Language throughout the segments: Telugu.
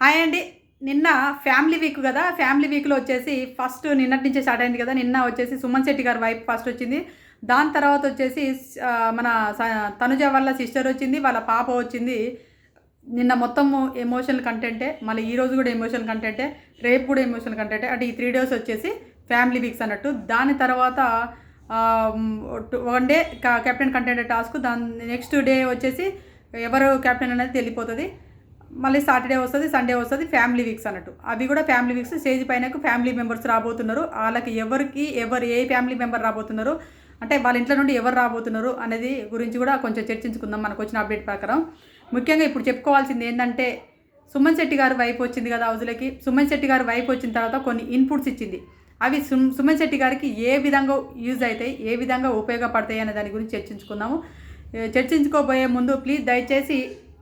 హాయ్ అండి. నిన్న ఫ్యామిలీ వీక్ కదా ఫ్యామిలీ వీక్లో వచ్చేసి ఫస్ట్ నిన్నటి నుంచే స్టార్ట్ అయింది కదా. నిన్న వచ్చేసి సుమన్ శెట్టి గారి వైఫ్ ఫస్ట్ వచ్చింది. దాని తర్వాత వచ్చేసి మన తనుజ వాళ్ళ సిస్టర్ వచ్చింది వాళ్ళ పాప వచ్చింది. నిన్న మొత్తం ఎమోషనల్ కంటెంటే మళ్ళీ ఈరోజు కూడా ఎమోషనల్ కంటెంటే రేపు కూడా ఎమోషనల్ కంటెంటే అంటే ఈ త్రీ డేస్ వచ్చేసి ఫ్యామిలీ వీక్స్ అన్నట్టు. దాని తర్వాత one day captain content task దాని నెక్స్ట్ డే వచ్చేసి ఎవరు కెప్టెన్ అనేది తెలియపోతుంది. మళ్ళీ సాటర్డే వస్తుంది సండే వస్తుంది ఫ్యామిలీ వీక్స్ అన్నట్టు. అవి కూడా ఫ్యామిలీ వీక్స్ స్టేజ్ పైన ఫ్యామిలీ మెంబర్స్ రాబోతున్నారు. వాళ్ళకి ఎవరికి ఎవరు ఏ ఫ్యామిలీ మెంబర్ రాబోతున్నారు అంటే వాళ్ళ ఇంట్లో నుండి ఎవరు రాబోతున్నారు అనేది గురించి కూడా కొంచెం చర్చించుకుందాం మనకు వచ్చిన అప్డేట్ ప్రకారం. ముఖ్యంగా ఇప్పుడు చెప్పుకోవాల్సింది ఏంటంటే సుమన్ శెట్టి గారి వైపు వచ్చింది కదా హౌజులకి. సుమన్ శెట్టి గారు వైపు వచ్చిన తర్వాత కొన్ని ఇన్పుట్స్ ఇచ్చింది. అవి సుమన్ శెట్టి గారికి ఏ విధంగా యూజ్ అవుతాయి ఏ విధంగా ఉపయోగపడతాయి అనే దాని గురించి చర్చించుకుందాము. చర్చించుకోబోయే ముందు ప్లీజ్ దయచేసి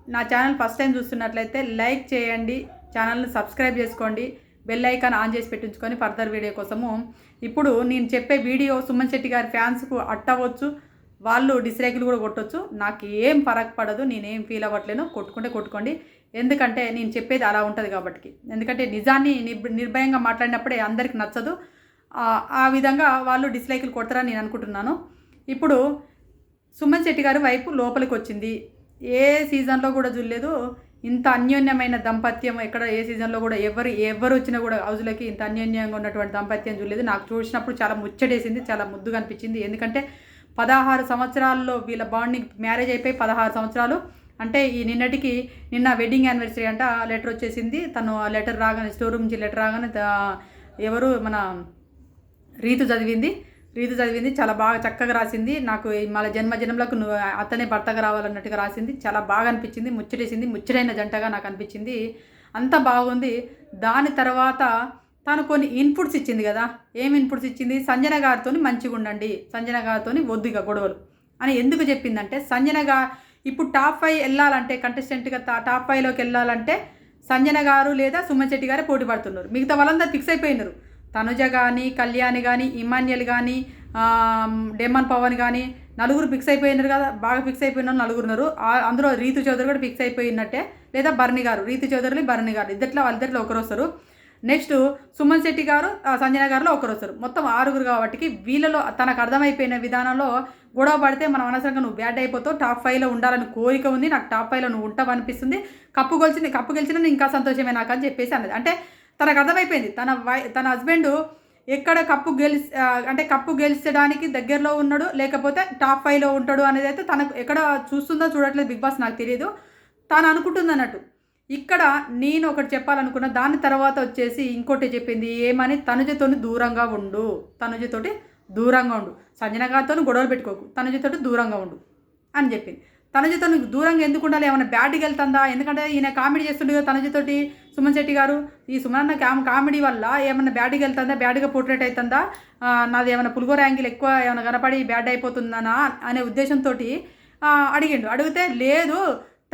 నా ఛానల్ ఫస్ట్ టైం చూస్తున్నట్లయితే లైక్ చేయండి ఛానల్ని సబ్స్క్రైబ్ చేసుకోండి బెల్ ఐకాన్ ఆన్ చేసి పెట్టించుకొని ఫర్దర్ వీడియో కోసము. ఇప్పుడు నేను చెప్పే వీడియో సుమన్ శెట్టి గారి ఫ్యాన్స్కు అట్టవచ్చు వాళ్ళు డిస్లైక్లు కూడా కొట్టవచ్చు నాకు ఏం ఫరక్ పడదు నేనేం ఫీల్ అవ్వట్లేను. కొట్టుకుంటే కొట్టుకోండి. ఎందుకంటే నేను చెప్పేది అలా ఉంటుంది కాబట్టి. ఎందుకంటే నిజాన్ని నిర్భయంగా మాట్లాడినప్పుడే అందరికి నచ్చదు. ఆ- ఆ విధంగా వాళ్ళు డిస్లైక్లు కొడతారని నేను అనుకుంటున్నాను. ఇప్పుడు సుమన్ శెట్టి గారి వైపు లోపలికి వచ్చింది ఏ సీజన్లో కూడా చూడలేదు. ఇంత అన్యోన్యమైన దంపత్యం ఎక్కడ ఏ సీజన్లో కూడా ఎవరు ఎవరు వచ్చినా కూడా హౌజులకి ఇంత అన్యోన్యంగా ఉన్నటువంటి దంపత్యం చూడలేదు. నాకు చూసినప్పుడు చాలా ముచ్చటేసింది చాలా ముద్దుగా అనిపించింది. ఎందుకంటే పదహారు సంవత్సరాల్లో వీళ్ళ బాండింగ్ మ్యారేజ్ అయిపోయి పదహారు సంవత్సరాలు. అంటే ఈ నిన్నటికి నిన్న వెడ్డింగ్ యానివర్సరీ అంట లెటర్ వచ్చేసింది. తను ఆ లెటర్ రాగానే స్టోర్ రూమ్ నుంచి లెటర్ రాగానే ఎవరు మన రీతు చదివింది. రీతు చదివింది చాలా బాగా చక్కగా రాసింది. నాకు ఈ మళ్ళీ జన్మ జన్మలకు నువ్వు అతనే భర్తగా రావాలన్నట్టుగా రాసింది. చాలా బాగా అనిపించింది ముచ్చటేసింది ముచ్చటైన జంటగా నాకు అనిపించింది. అంత బాగుంది. దాని తర్వాత తను కొన్ని ఇన్పుట్స్ ఇచ్చింది కదా ఏం ఇన్పుట్స్ ఇచ్చింది? సంజన గారితో మంచిగా ఉండండి సంజన గారితో వద్దుగా గొడవలు అని ఎందుకు చెప్పిందంటే సంజన గా ఇప్పుడు టాప్ ఫైవ్ వెళ్ళాలంటే కంటెస్టెంట్గా టాప్ ఫైవ్లోకి వెళ్ళాలంటే సంజన గారు లేదా సుమన్ శెట్టి గారే పోటీ పడుతున్నారు. మిగతా వాళ్ళందరూ ఫిక్స్ అయిపోయినారు. తనుజ కానీ కళ్యాణి కానీ ఇమాన్యుల్ కానీ డెమన్ పవన్ కానీ నలుగురు ఫిక్స్ అయిపోయినారు కదా బాగా ఫిక్స్ అయిపోయిన నలుగురు ఉన్నారు. అందులో రీతు చౌదరి కూడా ఫిక్స్ అయిపోయినట్టే. లేదా బర్ని గారు రీతు చౌదరి బర్ని గారు ఇద్దట్లో వాళ్ళిద్దరిలో ఒకరు వస్తారు. నెక్స్ట్ సుమన్ శెట్టి గారు ఆ, సంజన గారిలో ఒకరు వస్తారు. మొత్తం ఆరుగురు కాబట్టి వీళ్ళలో తనకు అర్థమైపోయిన విధానంలో గొడవ పడితే మనం అనవసరంగా నువ్వు బ్యాడ్ అయిపోతావు టాప్ ఫైవ్లో ఉండాలని కోరిక ఉంది నాకు టాప్ ఫైవ్లో నువ్వు ఉంటావు అనిపిస్తుంది. కప్పు గెలిచిన కప్పు గెలిచిన నేను ఇంకా సంతోషమే నాకు అని చెప్పేసి అన్నది. అంటే తనకు అర్థమైపోయింది. తన వై తన హస్బెండ్ ఎక్కడ కప్పు గెలిచి అంటే కప్పు గెలిచడానికి దగ్గరలో ఉన్నాడు లేకపోతే టాప్ ఫైవ్లో ఉంటాడు అనేది అయితే తనకు ఎక్కడ చూస్తుందో చూడట్లేదు బిగ్ బాస్ నాకు తెలియదు తాను అనుకుంటుంది అన్నట్టు. ఇక్కడ నేను ఒకటి చెప్పాలనుకున్న దాని తర్వాత వచ్చేసి ఇంకోటి చెప్పింది ఏమని తనుజతోని దూరంగా ఉండు. తనుజతోటి దూరంగా ఉండు. సంజన గారితో గొడవలు పెట్టుకోకు. తనుజతోటి దూరంగా ఉండు అని చెప్పింది. తనుజతో దూరంగా ఎందుకు ఉండాలి? ఏమైనా బ్యాడ్కి వెళ్తుందా? ఎందుకంటే ఈయన కామెడీ చేస్తుండే కదా తనుజతోటి సుమన్ శెట్టి గారు. ఈ సుమన్ కామ్ కామెడీ వల్ల ఏమైనా బ్యాడ్కి వెళ్తుందా? బ్యాడ్గా పోర్ట్రేట్ అవుతుందా నాది ఏమైనా పులిగోర యాంగిల్ ఎక్కువ ఏమైనా కనపడి బ్యాడ్ అయిపోతుందనా? అనే ఉద్దేశంతో అడిగిండు. అడిగితే లేదు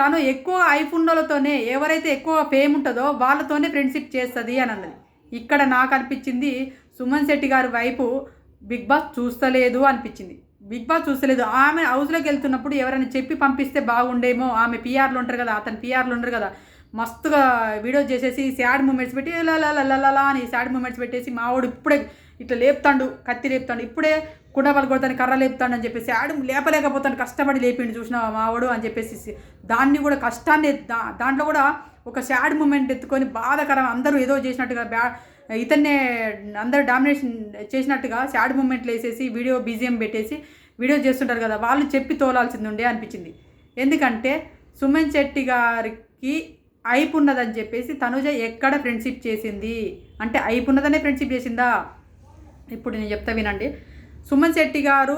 తను ఎక్కువ ఐఫున్నోలతోనే ఎవరైతే ఎక్కువ ఫేమ్ ఉంటుందో వాళ్ళతోనే ఫ్రెండ్షిప్ చేస్తుంది అని అన్నది. ఇక్కడ నాకు అనిపించింది సుమన్ శెట్టి గారి వైపు బిగ్ బాస్ చూస్తలేదు అనిపించింది. బిగ్ బాస్ చూస్తలేదు. ఆమె హౌస్లోకి వెళ్తున్నప్పుడు ఎవరైనా చెప్పి పంపిస్తే బాగుండేమో. ఆమె పిఆర్లు ఉంటారు కదా అతను పిఆర్లు ఉంటారు కదా. మస్తుగా వీడియో చేసేసి సాడ్ మూమెంట్స్ పెట్టి లలా లా అని సాడ్ మూమెంట్స్ పెట్టేసి మావాడు ఇప్పుడే ఇట్లా లేపుతాడు కత్తి లేపుతాడు. ఇప్పుడే కుండపలు కొడతాను కర్ర లేపుతాడు అని చెప్పేసి ఆడు లేపలేకపోతాను కష్టపడి లేపిండు చూసిన మావాడు అని చెప్పేసి దాన్ని కూడా కష్టాన్ని దా దాంట్లో కూడా ఒక సాడ్ మూమెంట్ ఎత్తుకొని బాధకరం అందరూ ఏదో చేసినట్టుగా బ్యా ఇతన్నే అందరు డామినేషన్ చేసినట్టుగా షాడ్ మూమెంట్లు వేసేసి వీడియో బీజిఎం పెట్టేసి వీడియో చేస్తుంటారు కదా వాళ్ళు చెప్పి తోలాల్సింది ఉండే అనిపించింది. ఎందుకంటే సుమన్ శెట్టి గారికి ఐపు ఉన్నదని చెప్పేసి తనుజ ఎక్కడ ఫ్రెండ్షిప్ చేసింది? అంటే ఐపు ఉన్నదనే ఫ్రెండ్షిప్ చేసిందా? ఇప్పుడు నేను చెప్తా వినండి. సుమన్ శెట్టి గారు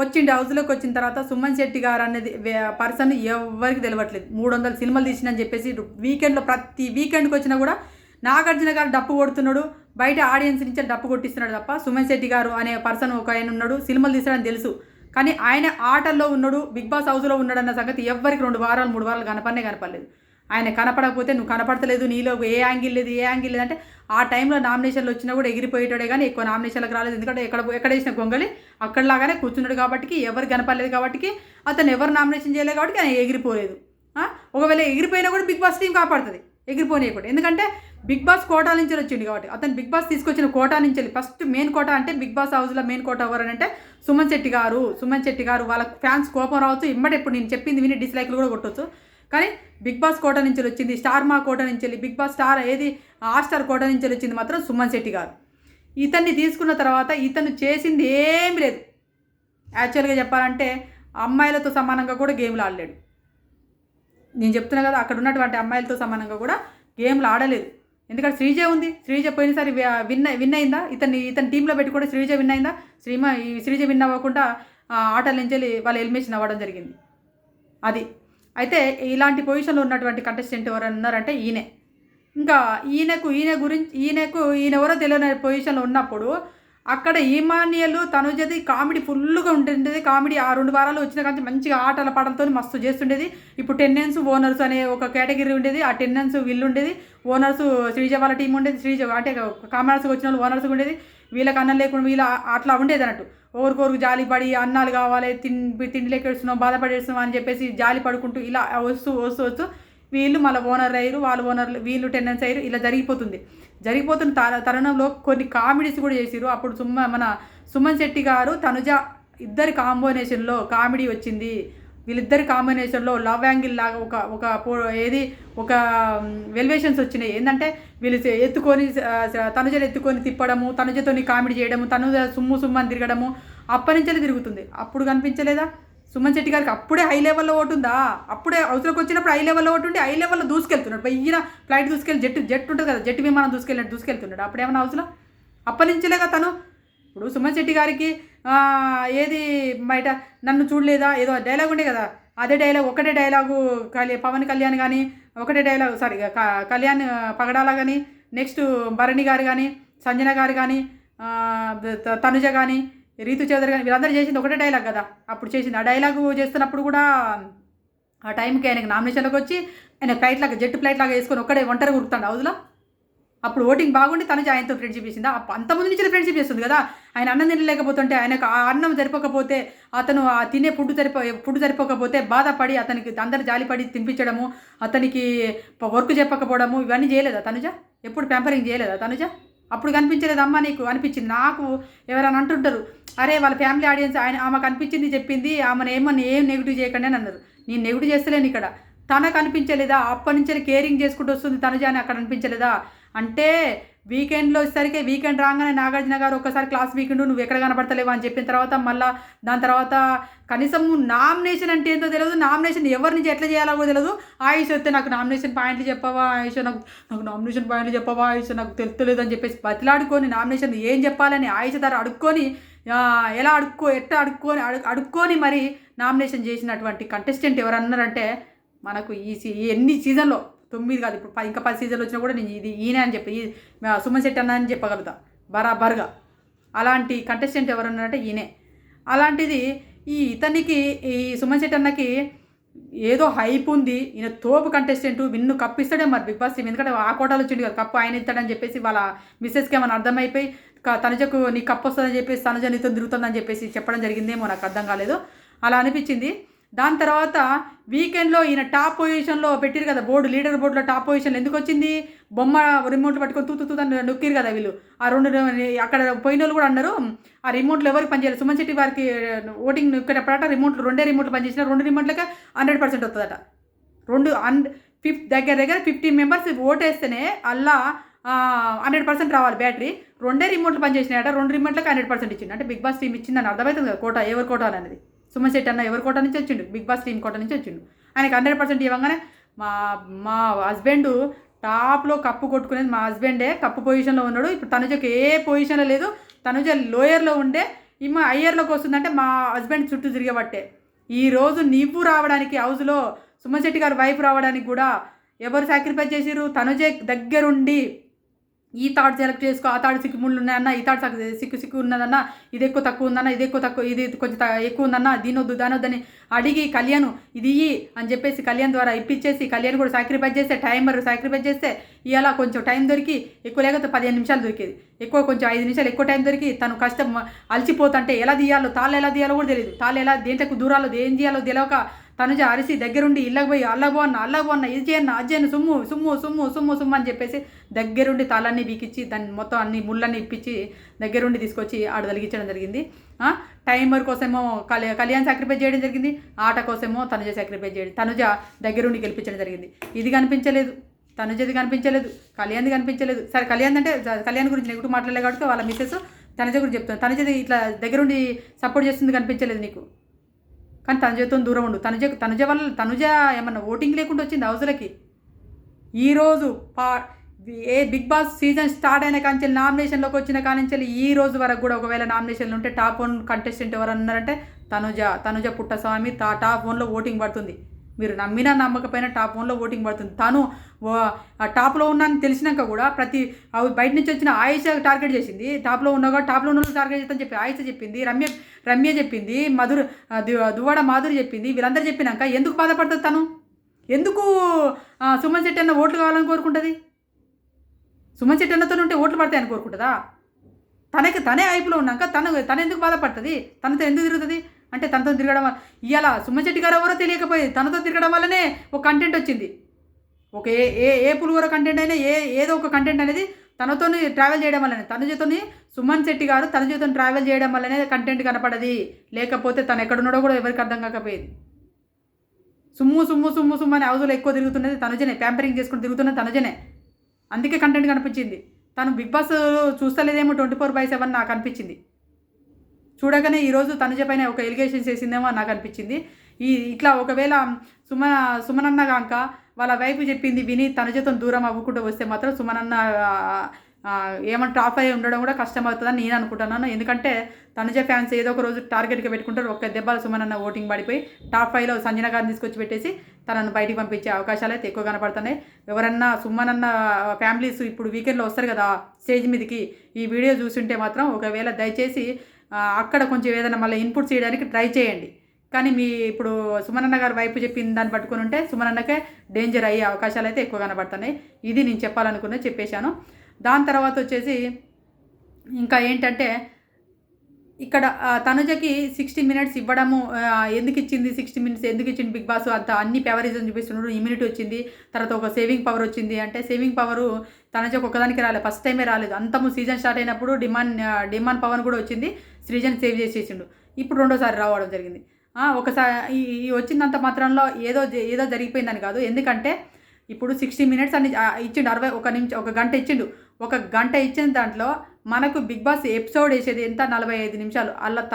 వచ్చిండి హౌస్లోకి వచ్చిన తర్వాత సుమన్ శెట్టి గారు అనేది పర్సన్ ఎవరికి తెలియట్లేదు మూడు వందల సినిమాలు తీసినని చెప్పేసి వీకెండ్లో ప్రతి వీకెండ్కి వచ్చినా కూడా నాగార్జున గారు డప్పు కొడుతున్నాడు బయట ఆడియన్స్ నుంచి డప్పు కొట్టిస్తున్నాడు తప్ప సుమన్ శెట్టి గారు అనే పర్సన్ ఒక ఆయన ఉన్నాడు సినిమాలు తీసాడని తెలుసు. కానీ ఆయన ఆటల్లో ఉన్నాడు బిగ్ బాస్ హౌస్లో ఉన్నాడు అన్న సంగతి ఎవ్వరికి రెండు వారాలు మూడు వారాలు కనపడనే కనపడలేదు. ఆయన కనపడకపోతే నువ్వు కనపడతలేదు నీలో ఏ యాంగిల్ లేదు ఏ యాంగిల్ లేదంటే ఆ టైంలో నామినేషన్లు వచ్చినా కూడా ఎగిరిపోయేటాడే కానీ ఎక్కువ నామినేషన్లకు రాలేదు. ఎందుకంటే ఎక్కడ ఎక్కడ వేసిన గొంగళి అక్కడలాగానే కూర్చున్నాడు కాబట్టి ఎవరు కనపడలేదు కాబట్టి అతను ఎవరు నామినేషన్ చేయలేదు కాబట్టి ఆయన ఎగిరిపోలేదు. ఒకవేళ ఎగిరిపోయినా కూడా బిగ్ బాస్ టీం కాపాడుతుంది ఎగిరిపోనీయకూడదు. ఎందుకంటే బిగ్ బాస్ కోటా నుంచి వచ్చింది కాబట్టి. అతను బిగ్ బాస్ తీసుకొచ్చిన కోటా నుంచి వెళ్ళి ఫస్ట్ మెయిన్ కోటా అంటే బిగ్ బాస్ హౌస్లో మెయిన్ కోటా ఎవరనంటే సుమన్ శెట్టి గారు. సుమన్ శెట్టి గారు వాళ్ళ ఫ్యాన్స్ కోపం రావచ్చు. ఇమ్మటి ఇప్పుడు నేను చెప్పింది విని డిస్లైక్లు కూడా కొట్టవచ్చు కానీ బిగ్ బాస్ కోట నుంచి వచ్చింది స్టార్ మా కోట నుంచి వెళ్ళి బిగ్ బాస్ స్టార్ ఏది ఆర్ స్టార్ కోట నుంచి వచ్చింది మాత్రం సుమన్ శెట్టి గారు. ఇతన్ని తీసుకున్న తర్వాత ఇతను చేసింది ఏం లేదు. యాక్చువల్గా చెప్పాలంటే అమ్మాయిలతో సమానంగా కూడా గేమ్లు ఆడలేడు. నేను చెప్తున్నా కదా అక్కడ ఉన్నటువంటి అమ్మాయిలతో సమానంగా కూడా గేమ్లు ఆడలేదు. ఎందుకంటే శ్రీజ ఉంది. శ్రీజ పోయినసారి విన్ విన్ అయిందా? ఇతన్ని ఇతని టీంలో పెట్టి కూడా శ్రీజ విన్ అయిందా? శ్రీమ ఈ శ్రీజ విన్ అవ్వకుండా ఆటలు ఆటల నుంచి వెళ్ళి వాళ్ళు ఎలిమినేషన్ అవ్వడం జరిగింది. అది. అయితే ఇలాంటి పొజిషన్లో ఉన్నటువంటి కంటెస్టెంట్ ఎవరు ఉన్నారంటే ఈయనే. ఇంకా ఈయనకు ఈయన గురించి ఈయనకు ఈయన ఎవరో తెలియని పొజిషన్లో ఉన్నప్పుడు అక్కడ ఈమాన్యలు తనుజది కామెడీ ఫుల్గా ఉంటుండేది. కామెడీ ఆ రెండు వారాలు వచ్చిన కానీ మంచిగా ఆటల పాటలతో మస్తు చేస్తుండేది. ఇప్పుడు టెన్నెన్స్ ఓనర్స్ అనే ఒక కేటగిరీ ఉండేది. ఆ టెన్నెన్స్ వీళ్ళు ఉండేది. ఓనర్స్ శ్రీజ వాళ్ళ టీం ఉండేది. శ్రీజ అంటే కామర్స్కి వచ్చిన వాళ్ళు ఓనర్స్ ఉండేది. వీళ్ళకి అన్నం లేకుండా వీళ్ళ అట్లా ఉండేది అన్నట్టు. ఒకరికొరకు జాలి పడి అన్నాలు కావాలి తిండి తిండి వేస్తున్నాం బాధపడేస్తున్నాం అని చెప్పేసి జాలి పడుకుంటూ ఇలా వస్తూ వస్తూ వస్తూ వీళ్ళు మళ్ళీ ఓనర్ అయ్యారు. వాళ్ళు ఓనర్ వీళ్ళు టెండెన్స్ అయ్యారు. ఇలా జరిగిపోతుంది. జరిగిపోతున్న త- తరుణంలో కొన్ని కామెడీస్ కూడా చేసిరు అప్పుడు సుమ్మ మన సుమన్ శెట్టి గారు తనుజ ఇద్దరి కాంబినేషన్లో కామెడీ వచ్చింది. వీళ్ళిద్దరి కాంబినేషన్లో లవ్ యాంగిల్ లాగా ఒక ఒక ఏది ఒక వెల్వేషన్స్ వచ్చినాయి. ఏంటంటే వీళ్ళు ఎత్తుకొని తనుజలు ఎత్తుకొని తిప్పడము తనుజతోని కామెడీ చేయడము తనుజ సుమ్ము సుమ్ము అని తిరగడము అప్పటి నుంచే తిరుగుతుంది. అప్పుడు కనిపించలేదా? సుమన్ శెట్టి గారికి అప్పుడే హై లెవెల్లో ఓటు ఉందా అప్పుడే అవసరంకి వచ్చినప్పుడు హై లెవెల్లో ఓటు ఉండి హై లెవెల్లో దూసుకెళ్తున్నాడు. ఈయన ఫ్లైట్ దూసుకెళ్ళి జెట్ జెట్ ఉంటుంది కదా జెట్ విమానం దూసుకెళ్ళినట్టు దూసుకెళ్తున్నాడు. అప్పుడు ఏమైనా అవసరం? అప్పటి నుంచేలేగా తను? ఇప్పుడు సుమన్ శెట్టి గారికి ఏది బయట నన్ను చూడలేదా? ఏదో డైలాగ్ ఉండే కదా. అదే డైలాగ్ ఒకటే డైలాగు కళ్యాణ్ పవన్ కళ్యాణ్ కానీ ఒకటే డైలాగ్ సారీ కళ్యాణ్ పగడాల కానీ నెక్స్ట్ భరణి గారు కానీ సంజన గారు కానీ తనుజ కానీ రీతు చౌదరి కానీ వీళ్ళందరూ చేసింది ఒకటే డైలాగ్ కదా. అప్పుడు చేసింది ఆ డైలాగు చేస్తున్నప్పుడు కూడా ఆ టైంకి ఆయనకి నామినేషన్లోకి వచ్చి ఆయన ఫ్లైట్ లాగా జెట్ ఫ్లైట్ లాగా వేసుకొని ఒక్కడే ఒంటరి ఉరుకుతాడు హౌస్లో అప్పుడు ఓటింగ్ బాగుండి తను ఆయనతో ఫ్రెండ్షిప్ చేసిందా. అప్ప- అంతమంది నుంచి ఫ్రెండ్షిప్ చేస్తుంది కదా. ఆయన అన్నం తినలేకపోతుంటే ఆయనకు ఆ అన్నం సరిపోకపోతే అతను ఆ తినే ఫుడ్ సరిపో ఫుడ్ సరిపోకపోతే బాధపడి అతనికి అందరు జాలిపడి తినిపించడము అతనికి వర్క్ చెప్పకపోవడము ఇవన్నీ చేయలేదా తనుజ? ఎప్పుడు పెంపరింగ్ చేయలేదా తనుజ? అప్పుడు కనిపించలేదు అమ్మ నీకు అనిపించింది. నాకు ఎవరైనా అంటుంటారు అరే వాళ్ళ ఫ్యామిలీ ఆడియన్స్ ఆయన ఆమెకు అనిపించింది చెప్పింది ఆమెను ఏమని ఏం నెగిటివ్ చేయకండి అని అన్నారు. నేను నెగిటివ్ చేస్తలేను ఇక్కడ. తనకు అనిపించలేదా అప్పటి నుంచి కేరింగ్ చేసుకుంటూ వస్తుంది తనుజ అని అక్కడ అనిపించలేదా? అంటే వీకెండ్లో వచ్చేసరికి వీకెండ్ రాగానే నాగార్జున గారు ఒకసారి క్లాస్ వీకెండ్ నువ్వు ఎక్కడ కనపడతలేవు అని చెప్పిన తర్వాత మళ్ళీ దాని తర్వాత కనీసం నామినేషన్ అంటే ఏంటో తెలియదు నామినేషన్ ఎవరి నుంచి ఎట్లా చేయాలో కూడా తెలియదు ఆయుష్ వస్తే నాకు నామినేషన్ పాయింట్లు చెప్పవా? ఆయుష్ నాకు నాకు నామినేషన్ పాయింట్లు చెప్పవా? ఆయుష్ నాకు తెలుస్తలేదు అని చెప్పేసి బతిలాడుకొని నామినేషన్ ఏం చెప్పాలని ఆయుష్ ధర అడుక్కొని ఎలా అడుక్కో ఎట్లా అడుక్కొని అడు అడుక్కొని మరి నామినేషన్ చేసినటువంటి కంటెస్టెంట్ ఎవరన్నారంటే మనకు ఈ సీ- ఈ ఎన్ని సీజన్లో తొమ్మిది కాదు ఇప్పుడు ఇంకా పది సీజన్లు వచ్చినా కూడా నేను ఇది ఈయన అని చెప్పి సుమన్ శెట్టి అన్న అని చెప్పగలుగుతా. బరాబర్గా. అలాంటి కంటెస్టెంట్ ఎవరన్నారంటే ఈయనే. అలాంటిది ఈ ఇతనికి ఈ సుమన్ శెట్టి అన్నకి ఏదో హైప్ ఉంది. ఈయన తోపు కంటెస్టెంట్ విన్ను కప్పిస్తాడే మరి బిగ్ బాస్ టీం. ఎందుకంటే ఆ కోటాలు వచ్చింది కదా కప్పు ఆయన ఇస్తాడని చెప్పేసి వాళ్ళ మిస్సెస్కి ఏమైనా అర్థమైపోయి తనజకు నీ కప్పు వస్తుందని చెప్పేసి తనజ నీతో తిరుగుతుందని చెప్పేసి చెప్పడం జరిగిందేమో నాకు అర్థం కాలేదు. అలా అనిపించింది. దాని తర్వాత వీకెండ్లో ఈయన టాప్ పొజిషన్లో పెట్టారు కదా బోర్డు లీడర్ బోర్డులో టాప్ పొజిషన్లో ఎందుకు వచ్చింది? బొమ్మ రిమోట్లు పట్టుకొని తూ తూ అని నొక్కిరు కదా వీళ్ళు. ఆ రెండు అక్కడ పోయిన వాళ్ళు కూడా అన్నారు ఆ రిమోట్లు ఎవరికి పనిచేయాలి సుమన్ శెట్టి వారికి ఓటింగ్ నొక్కేటప్పుడట రిమోట్లు రెండే రిమోట్లు పనిచేసిన రెండు రిమోట్లకే హండ్రెడ్ పర్సెంట్ వస్తుందట రెండు అన్ ఫిఫ్ దగ్గర దగ్గర ఫిఫ్టీ మెంబర్స్ ఓటేస్తేనే అల్లా హండ్రెడ్ పర్సెంట్ రావాలి బ్యాటరీ. రెండే రిమోట్లు పనిచేసినాయట రెండు రిమోట్లకు హండ్రెడ్ పర్సెంట్ ఇచ్చింది అంటే బిగ్ బాస్ టీమ్ ఇచ్చిందని అర్థమవుతుంది కదా కోట ఎవరి కోట అనేది. సుమన్ శెట్టి అన్న ఎవరి కోట నుంచి వచ్చిండు? బిగ్ బాస్ టీం కోట నుంచి వచ్చిండు. ఆయనకి హండ్రెడ్ పర్సెంట్ ఇవ్వగానే మా మా హస్బెండ్ టాప్లో కప్పు కొట్టుకునేది మా హస్బెండే. కప్పు పొజిషన్లో ఉన్నాడు. ఇప్పుడు తనుజకి ఏ పొజిషన్లో లేదు. తనుజ లోయర్లో ఉండే. ఈమె హయ్యర్లోకి వస్తుందంటే మా హస్బెండ్ చుట్టూ తిరిగబట్టే ఈరోజు నీవు రావడానికి హౌస్లో సుమశెట్టి గారు వైఫ్ రావడానికి కూడా ఎవరు సాక్రిఫైస్ చేసిర్రు? తనుజే దగ్గరుండి ఈ థాట్ సెలెక్ట్ చేసుకో ఆ థాట్ సిక్కు ముళ్ళు ఉన్నాయన్న ఈ థాట్ సక్- సిక్కు సిక్కు ఉన్నదన్న ఇది ఎక్కువ తక్కువ ఉందన్న ఇది ఎక్కువ తక్కువ ఇది కొంచెం త- ఎక్కువ ఉందన్న దీని వద్దు దాని వద్దని అడిగి కళ్యాణ్ ఇది అని చెప్పేసి కళ్యాణ్ ద్వారా ఇప్పించేసి కళ్యాణ్ కూడా సాక్రిఫైస్ చేస్తే టైమర్ సాక్రిఫైస్ చేస్తే ఇలా కొంచెం టైం దొరికి ఎక్కువ లేకపోతే పదిహేను నిమిషాలు దొరికేది. ఎక్కువ కొంచెం ఐదు నిమిషాలు ఎక్కువ టైం దొరికి తను కష్టం అలసిపోతుంటే ఎలా తీయాలో తాళ్ళు ఎలా తీయాలో కూడా తెలియదు తాళ్ళు ఎలా దేంట్లకు దూరాలో ఏం చేయాలో తెలియక తనుజ అరిసి దగ్గరుండి ఇళ్ళకి పోయి అల్ల పోన్న అల్ల పోన్న ఇది చేయన్న అది చేయను సుమ్ము సుమ్ము సుమ్ము సుమ్ము సుమ్ము అని చెప్పేసి దగ్గరుండి తలన్నీ బీకిచ్చి దాన్ని మొత్తం అన్ని ముళ్ళన్నీ ఇప్పించి దగ్గరుండి తీసుకొచ్చి ఆడ తొలగించడం జరిగింది. టైమర్ కోసమో కళ్యా కళ్యాణ్ సాక్రిఫైస్ చేయడం జరిగింది ఆట కోసమో తనుజ సాక్రిఫైస్ చేయడం తనుజ దగ్గరుండి గెలిపించడం జరిగింది. ఇది కనిపించలేదు తనుజది కనిపించలేదు కళ్యాణ్ది కనిపించలేదు. సరే కళ్యాణ్ అంటే కళ్యాణ్ గురించి నెగిటివ్ మాట్లాడలేదు కాబట్టి వాళ్ళ మిస్సెస్ తనుజ గురించి చెప్తాను తనుజది ఇట్లా దగ్గరుండి సపోర్ట్ చేస్తుంది కనిపించలేదు నీకు. కానీ తనుజతో దూరం ఉండు. తనుజ తనుజ వల్ల తనుజ ఏమన్నా ఓటింగ్ లేకుండా వచ్చింది హౌస్లకి ఈరోజు పా ఏ బిగ్ బాస్ సీజన్ స్టార్ట్ అయిన కాంచెల్ నామినేషన్లోకి వచ్చిన కానించెల్లి ఈ రోజు వరకు కూడా ఒకవేళ నామినేషన్లు ఉంటే టాప్ వన్ కంటెస్టెంట్ ఎవరు అన్నారంటే తనుజ తనుజ పుట్టస్వామి తా టాప్ వన్లో ఓటింగ్ పడుతుంది. మీరు నమ్మినా నమ్మకపోయినా టాప్ వన్లో ఓటింగ్ పడుతుంది. తను ఆ టాప్లో ఉన్నాను తెలిసినాక కూడా ప్రతి అవి బయట నుంచి వచ్చిన ఆయుష టార్గెట్ చేసింది. టాప్లో ఉన్నా టాప్లో ఉన్న టార్గెట్ చేస్తాను చెప్పి ఆయుష చెప్పింది. రమ్య రమ్య చెప్పింది. మధుర ఆ, దువ్వాడ మాధురి చెప్పింది. వీళ్ళందరూ చెప్పినాక ఎందుకు బాధపడుతుంది తను? ఎందుకు సుమన్ శెట్టి అన్న ఓట్లు కావాలని కోరుకుంటుంది? సుమన్ శెట్టి అన్నతో ఉంటే ఓట్లు పడతాయని కోరుకుంటుందా? తనకి తనే ఐపులో ఉన్నాక తను తను ఎందుకు బాధపడుతుంది? తనతో ఎందుకు తిరుగుతుంది? అంటే తనతో తిరగడం వల్ల ఇవాళ సుమ్మచెట్టి గారు ఎవరో తెలియకపోయేది. తనతో తిరగడం వల్లనే ఒక కంటెంట్ వచ్చింది. ఒక ఏ ఏ ఏ పులివర కంటెంట్ అయినా ఏ ఏదో ఒక కంటెంట్ అనేది తనతో ట్రావెల్ చేయడం వల్లనే తన తనుజతోని సుమన్ శెట్టి గారు తన తనుజతో ట్రావెల్ చేయడం వల్లనే కంటెంట్ కనపడది. లేకపోతే తను ఎక్కడున్నాడో కూడా ఎవరికి అర్థం కాకపోయేది. సుమ్ము సుమ్ము సుమ్ము సుమ్ము అని హౌస్లో ఎక్కువ తిరుగుతున్నది తనుజనే ప్యాంపరింగ్ చేసుకుని తిరుగుతున్నది తనుజనే అందుకే కంటెంట్ కనిపించింది. తను బిగ్ బాస్ చూస్తలేదేమో ట్వంటీ ఫోర్ బై సెవెన్ నాకు అనిపించింది. చూడగానే ఈరోజు తనుజ పైన ఒక ఎలిగేషన్స్ వేసిందేమో నాకు అనిపించింది. ఈ ఇట్లా ఒకవేళ సుమ సుమనన్న కాక వాళ్ళ వైపు చెప్పింది విని తనుజతో దూరం అవ్వకుండా వస్తే మాత్రం సుమనన్న ఏమైనా టాప్ అయ్యి ఉండడం కూడా కష్టమవుతుందని నేను అనుకుంటున్నాను. ఎందుకంటే తనుజ ఫ్యాన్స్ ఏదో ఒక రోజు టార్గెట్గా పెట్టుకుంటారు. ఒక్క దెబ్బలు సుమనన్న ఓటింగ్ పడిపోయి టాప్ ఫైవ్లో సంజన గారిని తీసుకొచ్చి పెట్టేసి తనను బయటికి పంపించే అవకాశాలు అయితే ఎక్కువ కనపడుతున్నాయి. ఎవరన్నా సుమనన్న ఫ్యామిలీస్ ఇప్పుడు వీకెండ్లో వస్తారు కదా స్టేజ్ మీదకి ఈ వీడియో చూసుంటే మాత్రం ఒకవేళ దయచేసి అక్కడ కొంచెం ఏదైనా మళ్ళీ ఇన్పుట్ చేయడానికి ట్రై చేయండి. కానీ మీ ఇప్పుడు సుమనన్న గారు వైపు చెప్పిన దాన్ని పట్టుకుని ఉంటే సుమనన్నకే డేంజర్ అయ్యే అవకాశాలు అయితే ఎక్కువ కనబడుతున్నాయి. ఇది నేను చెప్పాలనుకున్నది చెప్పేశాను. దాని తర్వాత వచ్చేసి ఇంకా ఏంటంటే ఇక్కడ తనుజకి సిక్స్టీ మినిట్స్ ఇవ్వడము ఎందుకు ఇచ్చింది సిక్స్టీ మినిట్స్ ఎందుకు ఇచ్చింది బిగ్ బాస్ అంత అన్ని ఫేవరిజం చూపిస్తున్నాడు ఇమ్యూనిటీ వచ్చింది తర్వాత ఒక సేవింగ్ పవర్ వచ్చింది. అంటే సేవింగ్ పవరు తనుజకు ఒకదానికి రాలేదు ఫస్ట్ టైమే రాలేదు. అంతము సీజన్ స్టార్ట్ అయినప్పుడు డిమాండ్ డిమాండ్ పవన్ కూడా వచ్చింది. శ్రీజన్ సేవ్ చేసేసిండు. ఇప్పుడు రెండోసారి రావడం జరిగింది. ఒకసారి ఈ వచ్చినంత మాత్రంలో ఏదో ఏదో జరిగిపోయిందని కాదు. ఎందుకంటే ఇప్పుడు సిక్స్టీ మినిట్స్ అని ఇచ్చిండు. అరవై ఒక నిమిషం ఒక గంట ఇచ్చిండు. ఒక గంట ఇచ్చిన దాంట్లో మనకు బిగ్ బాస్ ఎపిసోడ్ వేసేది ఎంత? నలభై ఐదు నిమిషాలు. అల్ల త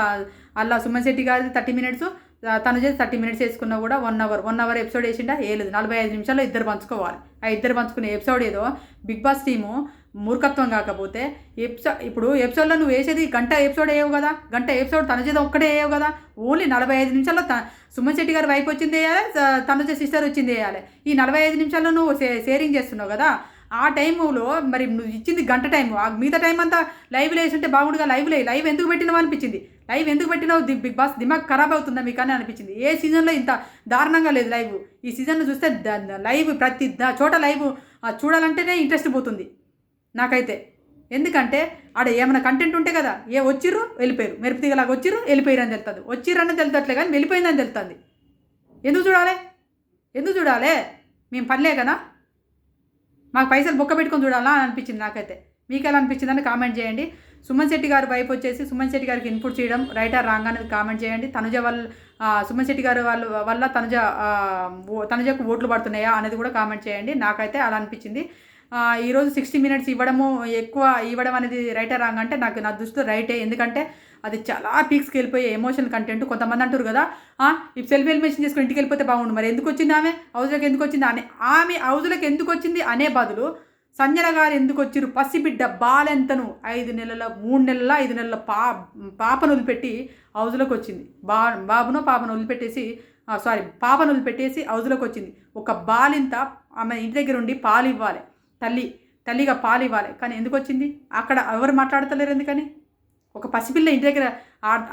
అల్ల సుమన్ శెట్టి గారిది థర్టీ మినిట్స్ తను చేసి థర్టీ మినిట్స్ వేసుకున్నా కూడా one hour one hour episode వేసిండా? వేయలేదు. నలభై ఐదు నిమిషాల్లో ఇద్దరు పంచుకోవాలి. ఆ ఇద్దరు పంచుకునే ఎపిసోడ్ ఏదో బిగ్ బాస్ టీము మూర్ఖత్వం కాకపోతే ఎపిసో ఇప్పుడు ఎపిసోడ్లో నువ్వు వేసేది గంట ఎపిసోడ్ వేయవు కదా? గంట ఎపిసోడ్ తన చేత ఒక్కటే వేయవు కదా? ఓన్లీ నలభై ఐదు నిమిషాల్లో త సుమన్ శెట్టి గారి వైపు వచ్చింది వేయాలి తన తనుజ సిస్టర్ వచ్చింది వేయాలి. ఈ నలభై ఐదు నిమిషాల్లో నువ్వు షే షేరింగ్ చేస్తున్నావు కదా? ఆ టైంలో మరి నువ్వు ఇచ్చింది గంట టైము. ఆ మిగతా టైం అంతా లైవ్ వేసుంటే బాగుండుగా లైవ్ లే లైవ్ ఎందుకు పెట్టినవా అనిపించింది? లైవ్ ఎందుకు పెట్టినావు? ది బిగ్ బాస్ దిమాగ్ ఖరాబ్ అవుతుందా మీకు అని అనిపించింది. ఏ సీజన్లో ఇంత దారుణంగా లేదు లైవ్ ఈ సీజన్లో చూస్తే లైవ్ ప్రతి ద- చోట లైవ్ చూడాలంటేనే ఇంట్రెస్ట్ పోతుంది. నాకైతే. ఎందుకంటే ఆడ ఏమైనా కంటెంట్ ఉంటే కదా ఏ వచ్చిర్రు వెళ్ళిపోయారు. మెరుపుతీగలాగా వచ్చిర్రు వెళ్ళిపోయారు అని తెలుతుంది వచ్చిర్రని తెలుతట్లే కానీ వెళ్ళిపోయిందని తెలుస్తుంది. ఎందుకు చూడాలి? ఎందుకు చూడాలి? మేము పనిలే కదా. మాకు పైసలు బొక్క పెట్టుకొని చూడాలా అని అనిపించింది నాకైతే. మీకు ఎలా అనిపించిందని కామెంట్ చేయండి. సుమన్ శెట్టి గారి వైపు వచ్చేసి సుమన్ శెట్టి గారికి ఇన్పుట్ చేయడం రైటర్ రాంగ్ అనేది కామెంట్ చేయండి. తనుజ వల్ల సుమన్ శెట్టి గారు వాళ్ళ వల్ల తనుజ ఓ- తనుజకు ఓట్లు పడుతున్నాయా అనేది కూడా కామెంట్ చేయండి. నాకైతే అలా అనిపించింది. ఈరోజు సిక్స్టీ మినిట్స్ ఇవ్వడము ఎక్కువ ఇవ్వడం అనేది రైట్ రాంగ్ అంటే నాకు నా దృష్టిలో రైటే. ఎందుకంటే అది చాలా పీక్స్కి వెళ్ళిపోయే ఎమోషనల్ కంటెంట్ కొంతమంది అంటారు కదా "ఆ, ఈ సెల్ఫ్ ఎలిమినేషన్ చేసుకుని ఇంటికి వెళ్ళిపోతే బాగుండు. మరి ఎందుకు వచ్చింది ఆమె? హౌజ్లోకి ఎందుకు వచ్చింది? అనే ఆమె హౌజ్లోకి ఎందుకు వచ్చింది అనే బదులు సంజన గారు ఎందుకు వచ్చారు పసిబిడ్డ బాలెంతను ఐదు నెలల మూడు నెలల ఐదు నెలల పా పాపను వదిలిపెట్టి హౌజ్లోకి వచ్చింది బా బాబునో పాపను వదిలిపెట్టేసి సారీ పాపను వదిలిపెట్టేసి హౌజ్లోకి వచ్చింది ఒక బాలింత ఆమె ఇంటి దగ్గర ఉండి పాలు ఇవ్వాలి తల్లి తల్లిగా పాలు ఇవ్వాలి కానీ ఎందుకు వచ్చింది అక్కడ ఎవరు మాట్లాడతలేరు ఎందుకని? ఒక పసిపిల్ల ఇంటి దగ్గర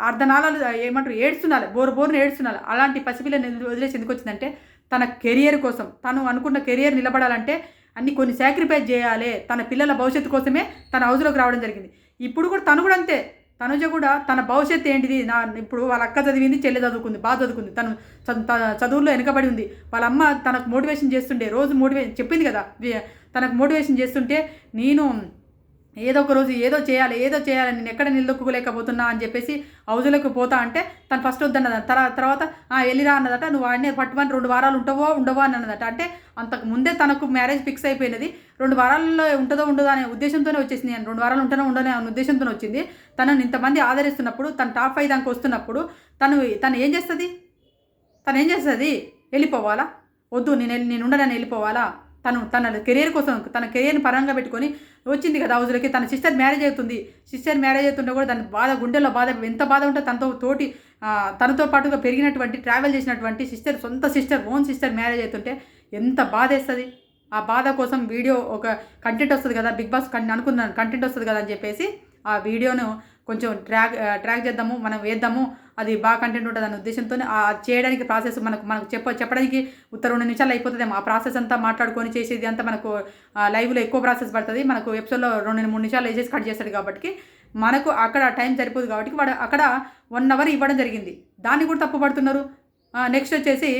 అర్ధనాళాలు ఏమంటారు ఏడుస్తున్నారు బోరు బోరును ఏడుస్తున్నారు అలాంటి పసిపిల్లని వదిలేసి ఎందుకు వచ్చిందంటే తన కెరియర్ కోసం తను అనుకున్న కెరియర్ నిలబడాలంటే అన్ని కొన్ని సాక్రిఫైస్ చేయాలి తన పిల్లల భవిష్యత్తు కోసమే తన హౌస్లోకి రావడం జరిగింది. ఇప్పుడు కూడా తను కూడా అంతే. తనుజ కూడా తన భవిష్యత్తు ఏంటిది? నా ఇప్పుడు వాళ్ళ అక్క చదివింది చెల్లె చదువుకుంది బాగా చదువుకుంది. తను త- చదువుల్లో వెనుకబడి ఉంది. వాళ్ళ అమ్మ తనకు మోటివేషన్ చేస్తుండే రోజు మోటివేషన్ చెప్పింది కదా తనకు మోటివేషన్ చేస్తుంటే నేను ఏదో ఒక రోజు ఏదో చేయాలి ఏదో చేయాలి నేను ఎక్కడ నిలదొక్కులేకపోతున్నా అని చెప్పేసి హౌజులకు పోతా అంటే తను ఫస్ట్ వద్దన్నది తర్వాత తర్వాత వెళ్ళిరా అన్నదట. నువ్వు వాడిని పట్టుమని రెండు వారాలు ఉంటావో ఉండవో అని అన్నదట. అంటే అంతకు ముందే తనకు మ్యారేజ్ ఫిక్స్ అయిపోయినది. రెండు వారాల్లో ఉంటుందో ఉండదో అనే ఉద్దేశంతోనే వచ్చేసింది. నేను రెండు వారాలు ఉంటానో ఉండనే అనే ఉద్దేశంతో వచ్చింది. తనను ఇంతమంది ఆదరిస్తున్నప్పుడు తను టాప్ ఫైవ్ దానికి వస్తున్నప్పుడు తను తను ఏం చేస్తుంది? తను ఏం చేస్తుంది? వెళ్ళిపోవాలా? వద్దు నేను నేను ఉండనని వెళ్ళిపోవాలా? తను తన కెరీర్ కోసం తన కెరీర్ని పరంగా పెట్టుకొని వచ్చింది కదా హౌజ్లోకి. తన సిస్టర్ మ్యారేజ్ అవుతుంది. సిస్టర్ మ్యారేజ్ అవుతుంటే కూడా దాని బాధ గుండెల్లో బాధ ఎంత బాధ ఉంటే తనతో తోటి తనతో పాటుగా పెరిగినటువంటి ట్రావెల్ చేసినటువంటి సిస్టర్ సొంత సిస్టర్ ఓన్ సిస్టర్ మ్యారేజ్ అవుతుంటే ఎంత బాధ వేస్తుంది. ఆ బాధ కోసం వీడియో ఒక కంటెంట్ వస్తుంది కదా బిగ్ బాస్ అనుకున్నాను కంటెంట్ వస్తుంది కదా అని చెప్పేసి ఆ వీడియోను కొంచెం ట్రాక్ ట్రాక్ చేద్దాము మనం వేద్దాము అది బాగా కంటెంట్ ఉంటుంది అనే ఉద్దేశంతో అది చేయడానికి ప్రాసెస్ మనకు మనకు చెప్ప చెప్పడానికి ఉత్తర రెండు నిమిషాలు అయిపోతుందేమో. ఆ ప్రాసెస్ అంతా మాట్లాడుకొని చేసేది అంతా మనకు లైవ్లో ఎక్కువ ప్రాసెస్ పడుతుంది. మనకు ఎపిసోడ్లో రెండు మూడు నిమిషాలు వేసేసి కట్ చేస్తాడు కాబట్టి మనకు అక్కడ టైం సరిపోదు కాబట్టి వాడు అక్కడ వన్ అవర్ ఇవ్వడం జరిగింది. దాన్ని కూడా తప్పు పడుతున్నారు. నెక్స్ట్ వచ్చేసి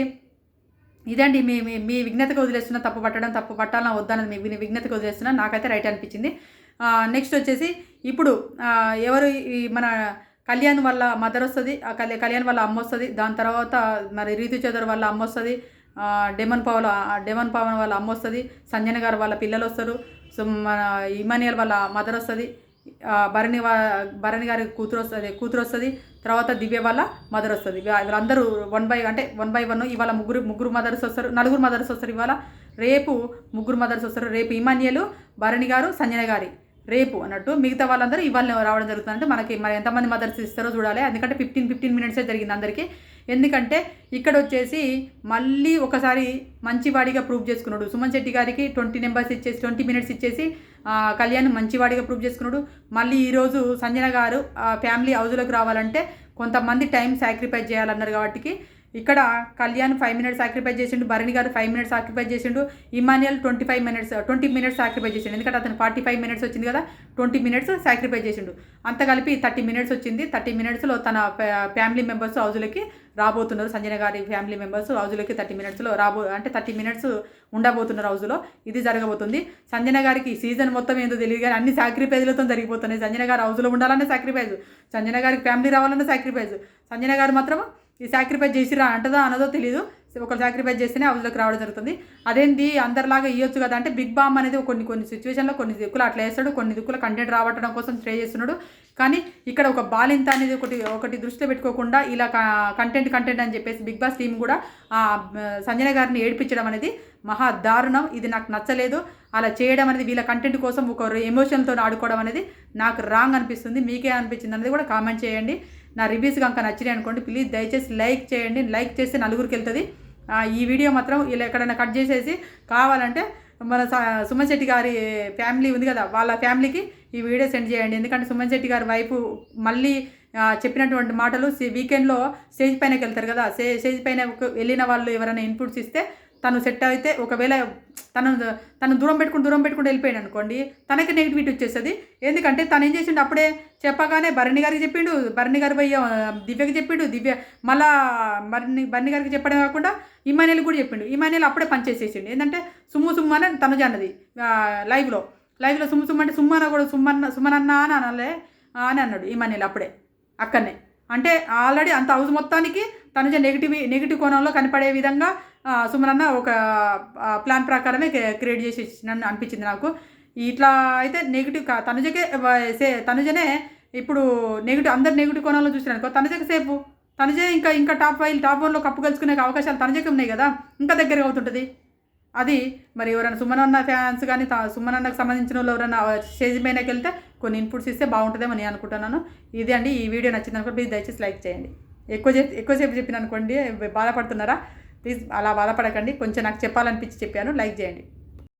ఇదండి మీ మీ మీ విఘ్నతకు వదిలేస్తున్న తప్పు పట్టడం తప్పు పట్టాలని వద్దన్నది మీ విఘ్న- విఘ్నతకు వదిలేస్తున్నా నాకైతే రైట్ అనిపించింది. నెక్స్ట్ వచ్చేసి ఇప్పుడు ఎవరు ఈ మన కళ్యాణ్ వల్ల మదర్ వస్తుంది ఆ కళ్యాణ్ కళ్యాణ్ అమ్మ వస్తుంది దాని తర్వాత మరి రీతు చౌదరి వల్ల అమ్మ వస్తుంది డెమన్ పవన్ డెమన్ పవన్ వాళ్ళ అమ్మ వస్తుంది సంజన గారు వాళ్ళ పిల్లలు వస్తారు సో మన ఇమానియల్ వాళ్ళ మదర్ వస్తుంది భరణి వా భరణి గారి కూతురు వస్తుంది కూతురు వస్తుంది తర్వాత దివ్య వాళ్ళ మదర్ వస్తుంది. వీళ్ళందరూ వన్ బై అంటే వన్ బై వన్ ఇవాళ ముగ్గురు ముగ్గురు మదర్స్ వస్తారు నలుగురు మదర్స్ వస్తారు ఇవాళ రేపు ముగ్గురు మదర్స్ వస్తారు రేపు ఇమానియలు భరణి గారు సంజన గారి. రేపు అన్నట్టు మిగతా వాళ్ళందరూ ఇవాళ రావడం జరుగుతుందంటే మనకి మరి ఎంతమంది మదర్స్ ఇస్తారో చూడాలి. ఎందుకంటే ఫిఫ్టీన్ ఫిఫ్టీన్ మినిట్సే జరిగింది అందరికీ. ఎందుకంటే ఇక్కడ వచ్చేసి మళ్ళీ ఒకసారి మంచివాడిగా ప్రూవ్ చేసుకున్నాడు. సుమన్ శెట్టి గారికి ట్వంటీ నెంబర్స్ ఇచ్చేసి ట్వంటీ మినిట్స్ ఇచ్చేసి కళ్యాణ్ మంచివాడిగా ప్రూవ్ చేసుకున్నాడు. మళ్ళీ ఈరోజు సంజన గారు ఫ్యామిలీ హౌస్లోకి రావాలంటే కొంతమంది టైం సాక్రిఫైస్ చేయాలన్నారు కాబట్టి ఇక్కడ కళ్యాణ్ ఫైవ్ మినిట్స్ సాక్రిఫైస్ చేసిండు Bharani garu five minutes sacrifice చేసిండు Emmanuel twenty five minutes twenty minutes sacrifice చేసిండు. ఎందుకంటే అతను ఫార్టీ ఫైవ్ మినిట్స్ వచ్చింది కదా ట్వంటీ మినిట్స్ సాక్రిఫైస్ చేసిండు. అంత కలిపి థర్టీ మినిట్స్ వచ్చింది. థర్టీ మినిట్స్లో తన ఫ్యామిలీ మెంబర్స్ హౌజులకి రాబోతున్నారు. సంజన గారి ఫ్యామిలీ మెంబర్స్ హౌజులకి థర్టీ మినిట్స్లో రాబో అంటే థర్టీ మినిట్స్ ఉండబోతున్నారు హౌజులో. ఇది జరగబోతుంది. సంజన గారికి సీజన్ మొత్తం ఏందో తెలియదు కానీ అన్ని సాక్రిఫైజ్లతో జరిగిపోతున్నాయి. సంజన గారు హౌజులో ఉండాలనే సాక్రిఫైజ్ సంజన గారికి ఫ్యామిలీ రావాలనే సాక్రిఫైజ్ సంజన గారు మాత్రం ఈ సాక్రిఫైస్ చేసిరా అంటదో అనదో తెలియదు ఒకరు సాక్రిఫైస్ చేస్తేనే హౌస్లోకి రావడం జరుగుతుంది. అదేంటి అందరిలాగా ఇవ్వచ్చు కదా అంటే బిగ్ బామ్ అనేది కొన్ని కొన్ని సిచ్యువేషన్లో కొన్ని దిక్కులు అట్లా వేస్తాడు కొన్ని దిక్కులు కంటెంట్ రావటం కోసం ట్రై చేస్తున్నాడు. కానీ ఇక్కడ ఒక బాలింత అనేది ఒకటి ఒకటి దృష్టిలో పెట్టుకోకుండా ఇలా కంటెంట్ కంటెంట్ అని చెప్పేసి బిగ్ బాస్ టీం కూడా ఆ, గారిని ఏడిపించడం అనేది మహా దారుణం. ఇది నాకు నచ్చలేదు. అలా చేయడం అనేది వీళ్ళ కంటెంట్ కోసం ఒక ఎమోషన్తో ఆడుకోవడం అనేది నాకు రాంగ్ అనిపిస్తుంది. మీకే అనిపించింది అనేది కూడా కామెంట్ చేయండి. నా రివ్యూస్ కనుక నచ్చినాయి అనుకోండి ప్లీజ్ దయచేసి లైక్ చేయండి. లైక్ చేస్తే నలుగురికి వెళ్తుంది. ఈ వీడియో మాత్రం ఇలా ఎక్కడైనా కట్ చేసేసి కావాలంటే మన సుమన్ శెట్టి గారి ఫ్యామిలీ ఉంది కదా వాళ్ళ ఫ్యామిలీకి ఈ వీడియో సెండ్ చేయండి. ఎందుకంటే సుమన్ శెట్టి గారి వైఫ్ మళ్ళీ చెప్పినటువంటి మాటలు వీకెండ్లో స్టేజ్ పైనకి వెళ్తారు కదా స్టేజ్ పైన వెళ్ళిన వాళ్ళు ఎవరైనా ఇన్పుట్స్ ఇస్తే తను సెట్ అయితే ఒకవేళ తను తను దూరం పెట్టుకుని దూరం పెట్టుకుని వెళ్ళిపోయాడు అనుకోండి తనకి నెగిటివిటీ వచ్చేస్తుంది. ఎందుకంటే తను ఏం చేసిండు అప్పుడే చెప్పగానే భరణి గారికి చెప్పిండు భరణి గారి పోయి దివ్యకి చెప్పిండు దివ్య మళ్ళా భరణి భరణి గారికి చెప్పడం కాకుండా ఇమానేలు కూడా చెప్పిండు. ఇమానేలు అప్పుడే పనిచేసేసిండు ఏంటంటే సుమ్ము సుమ్ము అని తనుజ అన్నది లైవ్లో లైవ్లో సుమ్ము సుమ్ము అంటే సుమ్మన కూడా సుమ్మన్న సుమ్మనన్న అని అనలే అని అన్నాడు ఇమానేలు అప్పుడే అక్కడనే అంటే ఆల్రెడీ అంత హౌస్ మొత్తానికి తనుజ నెగిటివ్ నెగిటివ్ కోణంలో కనపడే విధంగా ఆ, సుమనన్న ఒక ప్లాన్ ప్రకారమే క్రియేట్ చేసి నన్ను అనిపించింది నాకు. ఇట్లా అయితే నెగిటివ్ కా తనుజకే సే తనుజనే ఇప్పుడు నెగిటివ్ అందరు నెగిటివ్ కోణంలో చూసినానుకో తనుజకి సేపు తనుజే ఇంకా ఇంకా టాప్ ఫైవ్ టాప్ వన్లో కప్పు గెలుచుకునే అవకాశాలు తనుజకి ఉన్నాయి కదా ఇంకా దగ్గరగా అవుతుంటుంది. అది మరి ఎవరైనా సుమనన్న ఫ్యాన్స్ కానీ తా- సుమనన్నకు సంబంధించిన వాళ్ళు ఎవరైనా స్టేజ్ పైనకి వెళ్తే కొన్ని ఇన్పుట్స్ ఇస్తే బాగుంటుందేమో నేను అనుకుంటున్నాను. ఇది అండి ఈ వీడియో నచ్చింది అనుకో ప్లీజ్ దయచేసి లైక్ చేయండి. ఎక్కువ చెప్ ఎక్కువసేపు చెప్పిన అనుకోండి బాధపడుతున్నారా? ప్లీజ్ అలా బాధపడకండి. కొంచెం నాకు చెప్పాలనిపించి చెప్పాను. లైక్ చేయండి.